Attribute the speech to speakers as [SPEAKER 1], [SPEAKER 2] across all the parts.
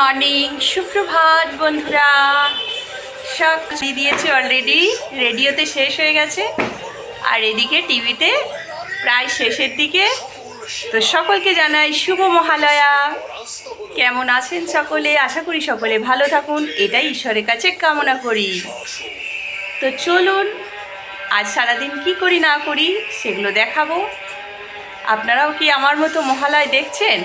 [SPEAKER 1] Morning সুপ্রভাত, বন্ধুরা। সব দিয়ে দিয়েছি অলরেডি রেডিওতে শেষ হয়ে গেছে। আর এদিকে টিভিতে প্রায় শেষের দিকে। তো সকলকে জানাই শুভ মহালয়া। কেমন আছেন সকলে? আশা করি সকলে ভালো থাকুন। এটাই ঈশ্বরের কাছে কামনা করি। তো চলুন, আজ সারাদিন কি করি না করি সেগুলো দেখাবো। আপনারাও কি আমার মতো মহালয় দেখছেন?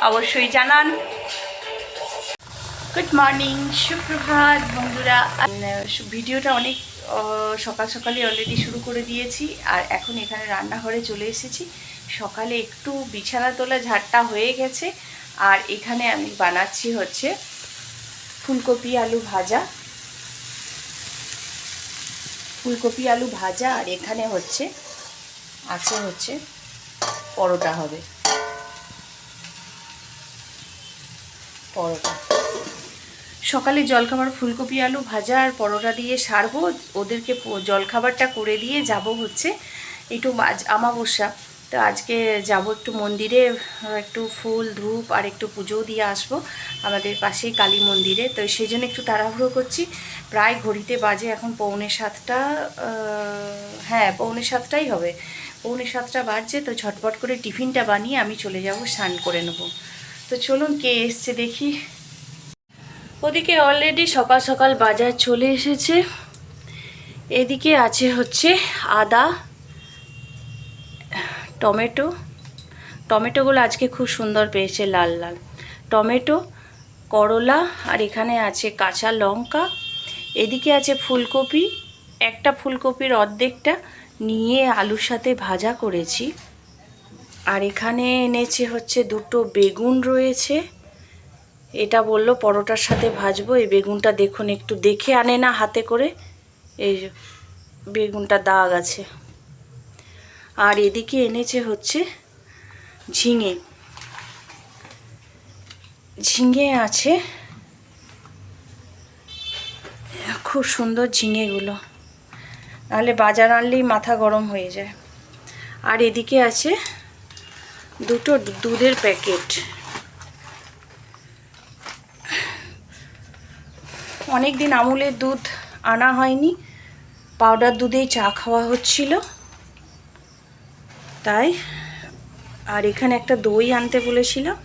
[SPEAKER 1] অবশ্যই জানান। গুড মর্নিং সুপ্রভাত বন্ধুরা। ভিডিওটা অনেক সকাল সকালে অলরেডি শুরু করে দিয়েছি, আর এখন এখানে রান্নাঘরে চলে এসেছি। সকালে একটু বিছানা তোলা ঝাড়টা হয়ে গেছে, আর এখানে আমি বানাচ্ছি হচ্ছে ফুলকপি আলু ভাজা। ফুলকপি আলু ভাজা, আর এখানে হচ্ছে, আছে হচ্ছে পরোটা হবে। পরোটা। সকালে জলখাবার, ফুলকপি, আলু ভাজা আর পরোটা দিয়ে সারবো। ওদেরকে জলখাবারটা করে দিয়ে যাব হচ্ছে একটু আমাবস্যা তো আজকে যাব একটু মন্দিরে একটু ফুল, ধূপ আর একটু পুজোও দিয়ে আসব আমাদের পাশেই কালী মন্দিরে। তো সেই জন্য একটু তাড়াহুড়ো করছি। প্রায় ঘড়িতে বাজে এখন পৌনে সাতটা হ্যাঁ পৌনে সাতটাই হবে। পৌনে সাতটা বাজছে, তো ঝটপট করে টিফিনটা বানিয়ে আমি চলে যাব, স্নান করে নেব। তো চলুন কে এসছে দেখি। ওদিকে অলরেডি সকাল সকাল বাজার চলে এসেছে। এদিকে আছে হচ্ছে আদা, টমেটো। টমেটোগুলো আজকে খুব সুন্দর পেয়েছে লাল লাল। টমেটো, করলা, আর এখানে আছে কাঁচা লঙ্কা। এদিকে আছে ফুলকপি। একটা ফুলকপির অর্ধেকটা নিয়ে আলুর সাথে ভাজা করেছি। আর এখানে এনেছে হচ্ছে দুটো বেগুন রয়েছে। এটা বলল, পরোটার সাথে ভাজবো, এই বেগুনটা দেখুন একটু দেখে আনে না হাতে করে। এই বেগুনটা দাগ আছে। আর এদিকে এনেছে হচ্ছে ঝিঙে। ঝিঙে আছে। খুব সুন্দর ঝিঙেগুলো। নাহলে বাজার আনলেই মাথা গরম হয়ে যায়। আর এদিকে আছে দুটো দুধের প্যাকেট। অনেক দিন আমুলের দুধ আনা হয়নি। পাউডার দুধেই চা খাওয়া হচ্ছিল। তাই আর এখানে একটা দই আনতে বলেছিলাম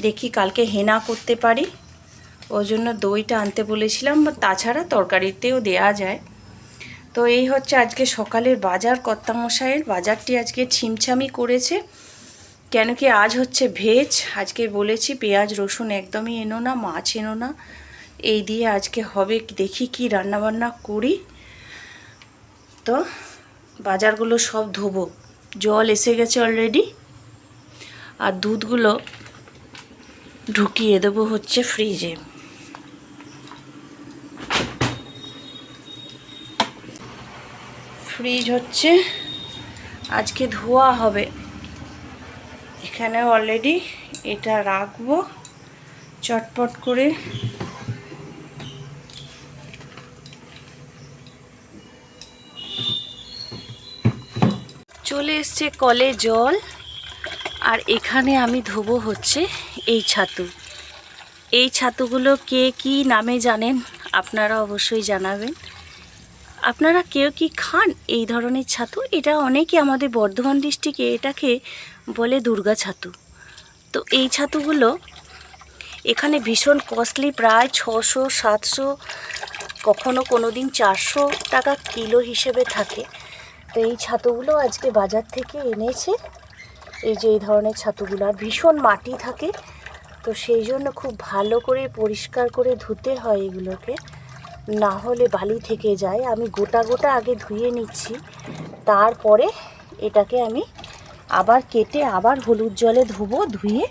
[SPEAKER 1] দেখি কালকে হেনা করতে পারি। ওই জন্য দইটা আনতে বলেছিলাম, বা তাছাড়া তরকারিতেও দেয়া যায়। তো এই হচ্ছে আজকে সকালের বাজার, কর্তামশাইয়ের। বাজারটি আজকে ছিমছামি করেছে। কেন কি আজ হচ্ছে ভেজ। আজকে বলেছি পেঁয়াজ, রসুন একদমই এনো না, মাছ এনো না। এই দিয়ে আজকে হবে দেখি কি রান্নাবান্না করি। তো বাজারগুলো সব ধোবো। জল এসে গেছে অলরেডি আর দুধগুলো ঢুকিয়ে দেবো হচ্ছে ফ্রিজে ফ্রিজ হচ্ছে, আজকে ধোয়া হবে। এখানে অলরেডি এটা রাখব। চটপট করে চলে এসছে কলে জল, আর এখানে আমি ধোবো হচ্ছে এই ছাতু। এই ছাতুগুলো কে কি নামে জানেন? আপনারা অবশ্যই জানাবেন। আপনারা কেউ কি খান এই ধরনের ছাতু? এটা অনেকে আমাদের বর্ধমান ডিস্ট্রিক্টে এটাকে বলে দুর্গা ছাতু। তো এই ছাতুগুলো এখানে ভীষণ কস্টলি, প্রায় ছশো, সাতশো, কখনো কোনো দিন চারশো টাকা কিলো হিসেবে থাকে। তো এই ছাতুগুলো আজকে বাজার থেকে এনেছে। এই যে এই ধরনের ছাতুগুলো, আর ভীষণ মাটি থাকে। তো সেই জন্য খুব ভালো করে পরিষ্কার করে ধুতে হয় এগুলোকে। না হলে বালি থেকে যায়। আমি গোটা গোটা আগে ধুয়ে নিচ্ছি। তারপরে এটাকে আমি আবার কেটে আবার হলুদ জলে ধুবো, ধুয়ে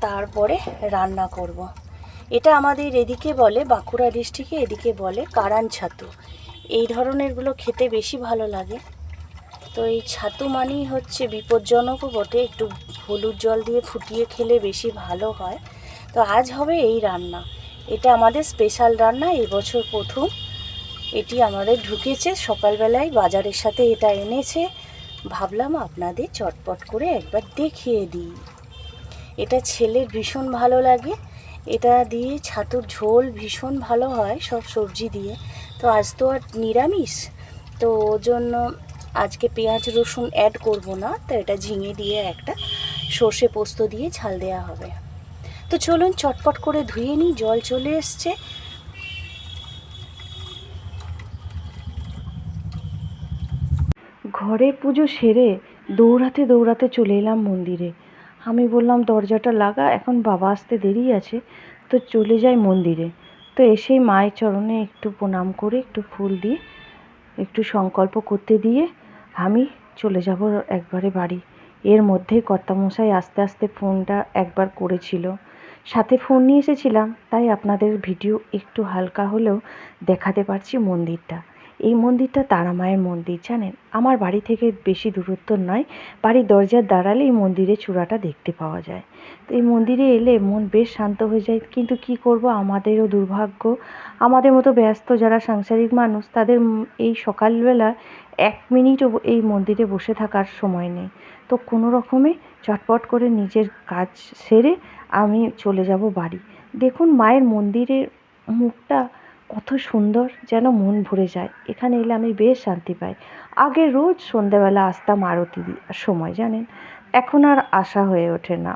[SPEAKER 1] তারপরে রান্না করব। এটা আমাদের এদিকে বলে, বাঁকুড়া ডিস্ট্রিক্টে এদিকে বলে কারান ছাতু। এই ধরনেরগুলো খেতে বেশি ভালো লাগে। তো এই ছাতু মানেই হচ্ছে বিপজ্জনকও বটে, একটু হলুদ জল দিয়ে ফুটিয়ে খেলে বেশি ভালো হয়। তো আজ হবে এই রান্না। এটা আমাদের স্পেশাল রান্না, এবছর প্রথম। এটি আমাদের ঢুকেছে, সকালবেলায় বাজারের সাথে এটা এনেছে। ভাবলাম আপনাদের চটপট করে একবার দেখিয়ে দিই। এটা ছেলের ভীষণ ভালো লাগে। এটা দিয়ে ছাতুর ঝোল ভীষণ ভালো হয় সব সবজি দিয়ে। তো আজ তো আর নিরামিষ। তো ওর জন্য আজকে পেঁয়াজ রসুন অ্যাড করব না, তো এটা ঝিঙে দিয়ে একটা সর্ষে পোস্ত দিয়ে ঝাল দেওয়া হবে। তো চলুন চটপট করে ধুয়ে নিই, জল চলে এসছে। ঘরে পুজো সেরে দৌড়াতে দৌড়াতে চলে এলাম মন্দিরে। আমি বললাম, দরজাটা লাগা, এখন বাবা আসতে দেরি আছে, তো চলে যাই মন্দিরে। তো এসেই মায়ের চরণে একটু প্রণাম করে, একটু ফুল দিয়ে, একটু সংকল্প করতে দিয়ে আমি চলে যাব একবারে বাড়ি। এর মধ্যেই কর্তামশাই আস্তে আস্তে ফোনটা একবার করেছিল। সাথে ফোন নিয়ে এসেছিলাম, তাই আপনাদের ভিডিও একটু হালকা হলেও দেখাতে পারছি মন্দিরটা। এই মন্দিরটা তারা মায়ের মন্দির, জানেন? আমার বাড়ি থেকে বেশি দূরত্ব নয়, বাড়ির দরজার দাঁড়ালে এই মন্দিরের চূড়াটা দেখতে পাওয়া যায়। তো এই মন্দিরে এলে মন বেশ শান্ত হয়ে যায়, কিন্তু কি করব? আমাদেরও দুর্ভাগ্য। আমাদের মতো ব্যস্ত যারা সাংসারিক মানুষ, তাদের এই সকালবেলা এক মিনিটও এই মন্দিরে বসে থাকার সময় নেই। তো কোনো রকমে চটপট করে নিজের কাজ সেরে আমি চলে যাব বাড়ি। দেখুন, মায়ের মন্দিরের মুখটা কত সুন্দর যেন মন ভরে যায়। এখানে এলে আমি বেশ শান্তি পাই। আগে রোজ সন্ধ্যাবেলা আসতাম আরতি সময়, জানেন? এখন আর আসা হয়ে ওঠে না।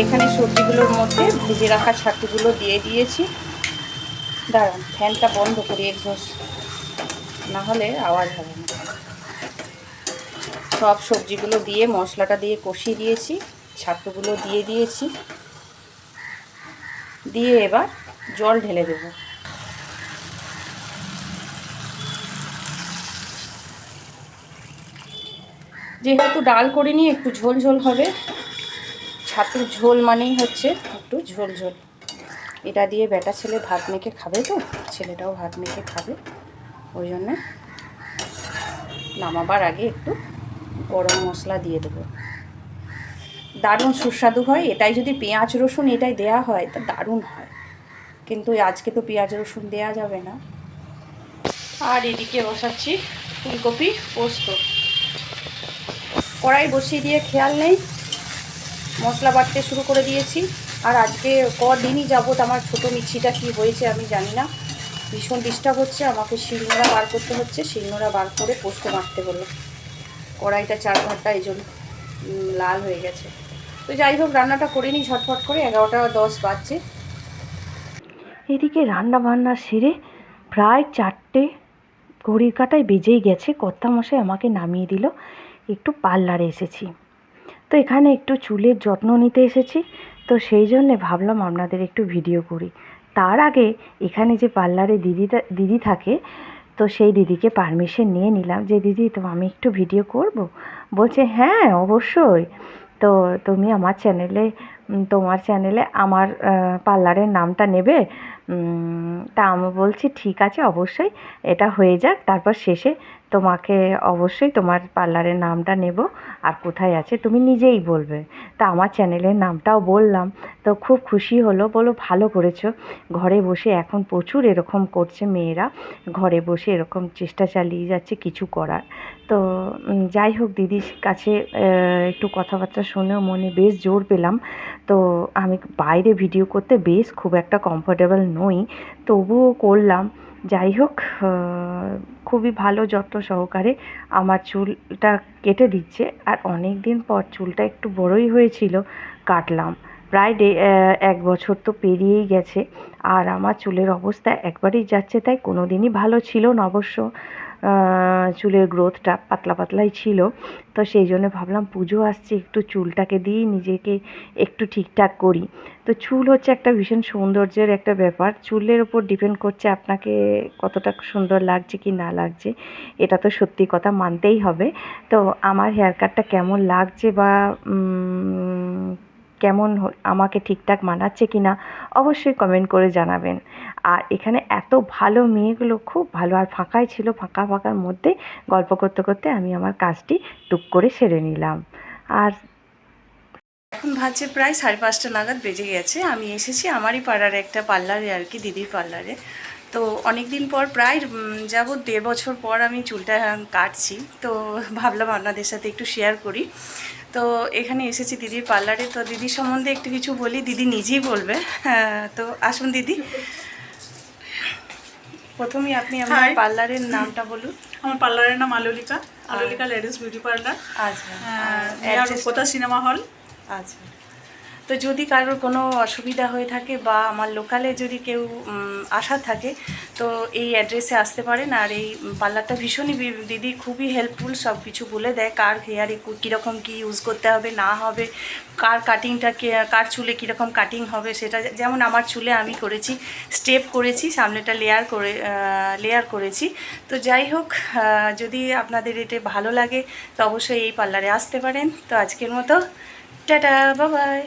[SPEAKER 1] এখানে সবজিগুলোর মধ্যে ভেজে রাখা ছাতুগুলো দিয়ে দিয়েছি। দাঁড়ান, ফ্যানটা বন্ধ করি এক্সস্ট না হলে আওয়াজ হবে না। সব সবজিগুলো দিয়ে মশলাটা দিয়ে কষিয়ে দিয়েছি ছাতুগুলো দিয়ে দিয়েছি। দিয়ে এবার জল ঢেলে দেবো। যেহেতু ডাল করিনি, একটু ঝোল ঝোল হবে। ছাতুর ঝোল মানেই হচ্ছে একটু ঝোল ঝোল। এটা দিয়ে বেটা ছেলে ভাত মেখে খাবে তো, ছেলেটাও ভাত মেখে খাবে। ওই জন্যে নামাবার আগে একটু গরম মশলা দিয়ে দেবো। দারুণ সুস্বাদু হয়, এটাই যদি পেঁয়াজ রসুন এটাই দেয়া হয়, তা দারুণ হয়। কিন্তু আজকে তো পেঁয়াজ রসুন দেয়া যাবে না। আর এদিকে বসাচ্ছি ফুলকপি পোস্ত। কড়াই বসিয়ে দিয়ে খেয়াল নেই। মশলা বাটতে শুরু করে দিয়েছি। আর আজকে কদিনই যাবত আমার ছোটো মিক্সিটা কি হয়েছে আমি জানি না। ভীষণ ডিস্টার্ব হচ্ছে, আমাকে শিলনোড়া বার করতে হচ্ছে, শিলনোড়া বার করে পোস্ত মারতে হলো কড়াইটা চার ঘণ্টা এই জন্য লাল হয়ে গেছে। তো যাই হোক, রান্নাটা করে নিই ঝটফট করে, এগারোটা দশ বাজছে। এদিকে রান্না বান্না সেরে প্রায় চারটে ঘড়ির কাটায় বেজেই গেছে। কর্তামশাই আমাকে নামিয়ে দিল। একটু পার্লারে এসেছি। তো এখানে একটু চুলের যত্ন নিতে এসেছি। তো সেই জন্যে ভাবলাম আপনাদের একটু ভিডিও করি। তার আগে এখানে যে পার্লারে দিদিটা দিদি থাকে, তো সেই দিদিকে পারমিশন নিয়ে নিলাম যে, দিদি, তো আমি একটু ভিডিও করব? বলছে হ্যাঁ অবশ্যই। তো তুমি আমার চ্যানেলে তোমার চ্যানেলে আমার পার্লারের নামটা নেবে। তা আমি বলছি, ঠিক আছে, অবশ্যই, এটা হয়ে যাক, তারপর শেষে তোমাকে অবশ্যই তোমার পার্লারের নামটা নেব, আর কোথায় আছে তুমি নিজেই বলবে। তা আমার চ্যানেলের নামটাও বললাম, তো খুব খুশি হলো, বলো ভালো করেছ, ঘরে বসে এখন প্রচুর এরকম করছে মেয়েরা, ঘরে বসে এরকম চেষ্টা চালিয়ে যাচ্ছে কিছু করার, তো যাই হোক, দিদির কাছে একটু কথাবার্তা শুনেও মনে বেশ জোর পেলাম, তো আমি বাইরে ভিডিও করতে বেশ খুব একটা কমফোর্টেবল নই, তবুও করলাম। যাই হোক খুবই ভালো যত্ন সহকারে আমার চুলটা কেটে দিচ্ছে আর অনেক দিন পর চুলটা একটু বড়ই হয়েছিল, কাটলাম। প্রায় এক বছর তো পেরিয়েই গেছে আর আমার চুলের অবস্থা একবারেই যাচ্ছে তাই কোনো দিনই ভালো ছিল না অবশ্য। চুলের গ্রোথটা পাতলা পাতলাই ছিল। তো সেই জন্য ভাবলাম, পুজো আসছে, একটু চুলটাকে দিই, নিজেকে একটু ঠিকঠাক করি। তো চুল হচ্ছে একটা ভীষণ সৌন্দর্যের একটা ব্যাপার। চুলের ওপর ডিপেন্ড করছে আপনাকে কতটা সুন্দর লাগছে কি না লাগছে। এটা তো সত্যি কথা, মানতেই হবে। তো আমার হেয়ার কাটটা কেমন লাগছে বা কেমন আমাকে ঠিকঠাক মানাচ্ছে কি না, অবশ্যই কমেন্ট করে জানাবেন। আর এখানে এত ভালো মেয়েগুলো খুব ভালো আর ফাঁকাই ছিল ফাঁকা ফাঁকার মধ্যে গল্প করতে করতে আমি আমার কাজটি টুক করে সেরে নিলাম। আর
[SPEAKER 2] এখন ভাবছে প্রায় সাড়ে পাঁচটা নাগাদ বেজে গেছে। আমি এসেছি আমারই পাড়ার একটা পার্লারে আর কি দিদির পার্লারে। তো অনেক দিন পর প্রায় যাব দেড় বছর পর আমি চুলটা কাটছি। তো ভাবলাম আপনাদের সাথে একটু শেয়ার করি। তো এখানে এসেছি দিদির পার্লারে। তো দিদির সম্বন্ধে একটু কিছু বলি দিদি নিজেই বলবে। হ্যাঁ, তো আসুন দিদি। প্রথমেই আপনি
[SPEAKER 3] আমার
[SPEAKER 2] পার্লারের নামটা বলুন।
[SPEAKER 3] আমার পার্লারের নাম Alolika. Alolika ladies beauty parlour.
[SPEAKER 2] আচ্ছা।
[SPEAKER 3] Near Rupata cinema hall?
[SPEAKER 2] আচ্ছা। তো যদি কারোর কোনো অসুবিধা হয়ে থাকে বা আমার লোকালে যদি কেউ আসা থাকে, তো এই অ্যাড্রেসে আসতে পারেন। আর এই পার্লারটা ভীষণই দিদি খুবই হেল্পফুল সব কিছু বলে দেয়। কার হেয়ারে কীরকম কী ইউজ করতে হবে, না হবে, কার কাটিংটা কার চুলে কীরকম কাটিং হবে, সেটা যেমন আমার চুলে আমি করেছি স্টেপ করেছি, সামনেটা লেয়ার করে লেয়ার করেছি। তো যাই হোক যদি আপনাদের এটা ভালো লাগে, তো অবশ্যই এই পার্লারে আসতে পারেন। তো আজকের মতো, টাটা বাবাই